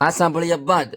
આ સાંભળ્યા બાદ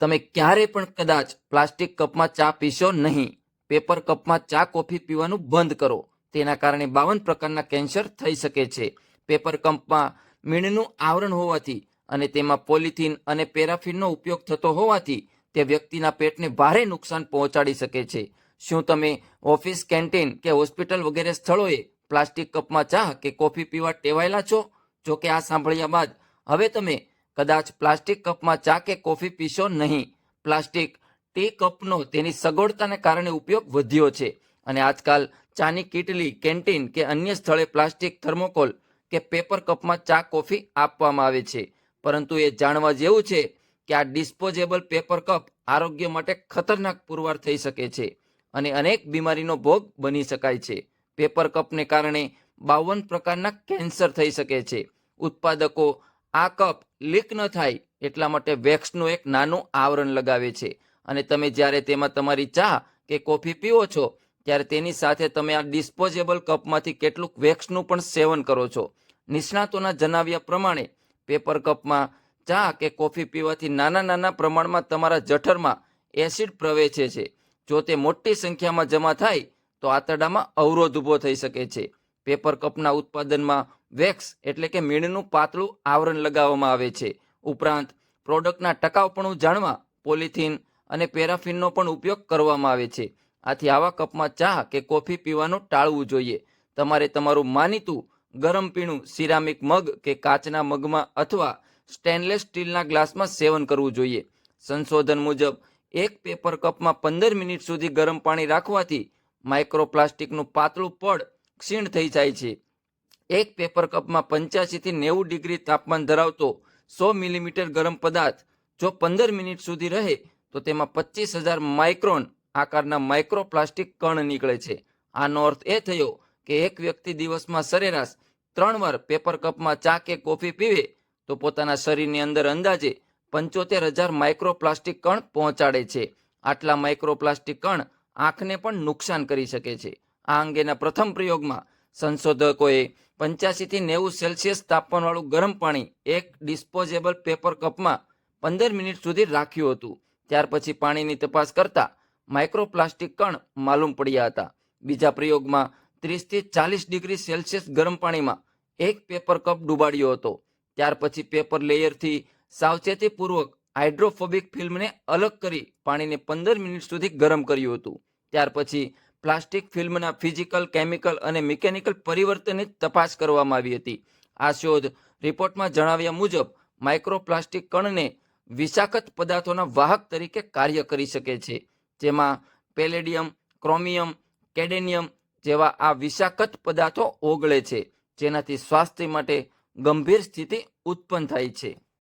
તમે ક્યારે પણ કદાચ પ્લાસ્ટિક કપમાં ચા પીશો નહીં. પેપર કપમાં ચા, કોફી પીવાનું બંધ કરો. તેના કારણે બાવન પ્રકારના કેન્સર થઈ શકે છે. પેપર કપમાં મીણનું આવરણ હોવાથી અને તેમાં પોલિથીન અને પેરાફિનનો ઉપયોગ થતો હોવાથી તે વ્યક્તિના પેટને ભારે નુકસાન પહોંચાડી શકે છે. શું તમે ઓફિસ, કેન્ટીન કે હોસ્પિટલ વગેરે સ્થળોએ પ્લાસ્ટિક કપમાં ચા કે કોફી પીવા ટેવાયેલા છો? જો કે આ સાંભળ્યા બાદ હવે તમે કદાચ પ્લાસ્ટિક કપમાં ચા કે કોફી પીશો નહીં. પ્લાસ્ટિક ટી કપનો તેની સગવડતાને કારણે ઉપયોગ વધ્યો છે. અને આજકાલ ચાની કીટલી, કેન્ટીન કે અન્ય સ્થળે પ્લાસ્ટિક થર્મોકોલ કે પેપર કપમાં ચા, કોફી આપવામાં આવે છે. પરંતુ એ જાણવા જેવું છે કે આ ડિસ્પોઝેબલ પેપર કપ આરોગ્ય માટે ખતરનાક પુરવાર થઈ શકે છે અને અનેક બીમારીનો ભોગ બની શકાય છે. પેપર કપને કારણે બાવન પ્રકારના કેન્સર થઈ શકે છે. ઉત્પાદકો આ કપ લીક ન થાય એટલા માટે વેક્સનું એક નાનું આવરણ લગાવે છે. અને તમે જ્યારે તેમાં તમારી ચા કે કોફી પીવો છો, ત્યારે તેની સાથે તમે આ ડિસ્પોઝેબલ કપમાંથી કેટલુંક વેક્સનું પણ સેવન કરો છો. નિષ્ણાતોના જણાવ્યા પ્રમાણે, પેપર કપમાં ચા કે કોફી પીવાથી નાના નાના પ્રમાણમાં તમારા જઠરમાં એસિડ પ્રવેશે છે. જો તે મોટી સંખ્યામાં જમા થાય, તો આંતરડામાં અવરોધ ઊભો થઈ શકે છે. પેપર કપના ઉત્પાદનમાં વેક્સ એટલે કે મીણનું પાતળું આવરણ લગાવવામાં આવે છે. ઉપરાંત, પ્રોડક્ટના ટકાઉપણું જાણવા પોલિથીન અને પેરાફિનનો પણ ઉપયોગ કરવામાં આવે છે. આથી આવા કપમાં ચા કે કોફી પીવાનું ટાળવું જોઈએ. તમારે તમારું માનીતું ગરમ પીણું સિરામિક મગ કે કાચના મગમાં અથવા સ્ટેનલેસ સ્ટીલના ગ્લાસમાં સેવન કરવું જોઈએ. સંશોધન મુજબ, એક પેપર કપમાં પંદર મિનિટ સુધી ગરમ પાણી રાખવાથી માઇક્રોપ્લાસ્ટિકનું પાતળું પડ ક્ષીણ થઈ જાય છે. એક પેપર કપમાં પંચ્યાસીથી નેવું ડિગ્રી તાપમાન ધરાવતો સો મિલીમીટર ગરમ પદાર્થ જો પંદર મિનિટ સુધી રહે, તો તેમાં પચીસ હજાર માઇક્રોન આકારના માઇક્રોપ્લાસ્ટિક કણ નીકળે છે. આનો અર્થ એ થયો કે એક વ્યક્તિ દિવસમાં સરેરાશ ત્રણ વાર પેપર કપમાં ચા કે કોફી પીવે, તો પોતાના શરીરની અંદર અંદાજે પંચોતેર હજાર માઇક્રોપ્લાસ્ટિક કણ પહોંચાડે છે. આટલા માઇક્રોપ્લાસ્ટિક કણ આંખને પણ નુકસાન કરી શકે છે. આ અંગેના પ્રથમ પ્રયોગમાં સંશોધકોએ પંચ્યાસીથી નેવું સેલ્સિયસ તાપમાનવાળું ગરમ પાણી એક ડિસ્પોઝેબલ પેપર કપમાં પંદર મિનિટ સુધી રાખ્યું હતું. ત્યાર પછી પાણીની તપાસ કરતા માઇક્રોપ્લાસ્ટિક કણ માલુમ પડ્યા હતા. બીજા પ્રયોગમાં ત્રીસથી ચાલીસ ડિગ્રી સેલ્સિયસ ગરમ પાણીમાં એક પેપર કપ ડૂબાડ્યો હતો. ત્યાર પછી પેપર લેયરથી સાવચેતીપૂર્વક હાઇડ્રોફોબિક ફિલ્મને અલગ કરી પાણીને પંદર મિનિટ સુધી ગરમ કર્યું હતું. ત્યાર પછી પ્લાસ્ટિક ફિલ્મના ફિઝિકલ, કેમિકલ અને મિકેનિકલ પરિવર્તનની તપાસ કરવામાં આવી હતી. આ શોધ રિપોર્ટમાં જણાવ્યા મુજબ, માઇક્રોપ્લાસ્ટિક કણને વિષાકત પદાર્થોના વાહક તરીકે કાર્ય કરી શકે છે, જેમાં પેલેડિયમ, ક્રોમિયમ, કેડેનિયમ જેવા આ વિષાકત પદાર્થો ઓગળે છે, જેનાથી સ્વાસ્થ્ય માટે ગંભીર સ્થિતિ ઉત્પન્ન થાય છે.